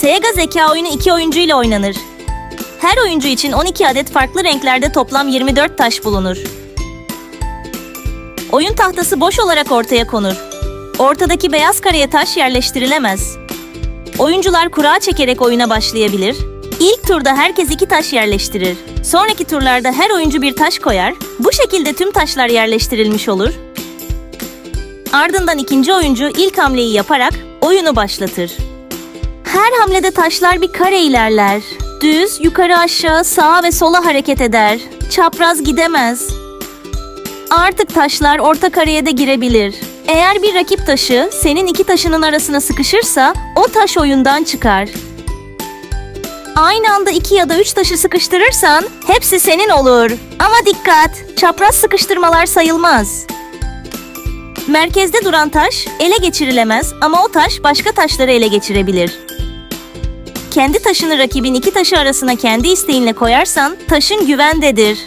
Sega zeka oyunu iki oyuncu ile oynanır. Her oyuncu için 12 adet farklı renklerde toplam 24 taş bulunur. Oyun tahtası boş olarak ortaya konur. Ortadaki beyaz kareye taş yerleştirilemez. Oyuncular kura çekerek oyuna başlayabilir. İlk turda herkes iki taş yerleştirir. Sonraki turlarda her oyuncu bir taş koyar. Bu şekilde tüm taşlar yerleştirilmiş olur. Ardından ikinci oyuncu ilk hamleyi yaparak oyunu başlatır. Her hamlede taşlar bir kare ilerler. Düz, yukarı aşağı, sağa ve sola hareket eder. Çapraz gidemez. Artık taşlar orta kareye de girebilir. Eğer bir rakip taşı senin iki taşının arasına sıkışırsa o taş oyundan çıkar. Aynı anda iki ya da üç taşı sıkıştırırsan hepsi senin olur. Ama dikkat, çapraz sıkıştırmalar sayılmaz. Merkezde duran taş ele geçirilemez ama o taş başka taşları ele geçirebilir. Kendi taşını rakibin iki taşı arasına kendi isteğinle koyarsan taşın güvendedir.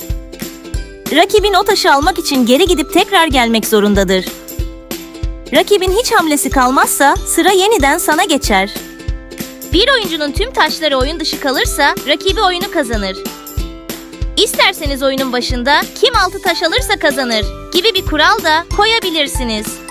Rakibin o taşı almak için geri gidip tekrar gelmek zorundadır. Rakibin hiç hamlesi kalmazsa sıra yeniden sana geçer. Bir oyuncunun tüm taşları oyun dışı kalırsa rakibi oyunu kazanır. İsterseniz oyunun başında kim altı taş alırsa kazanır gibi bir kural da koyabilirsiniz.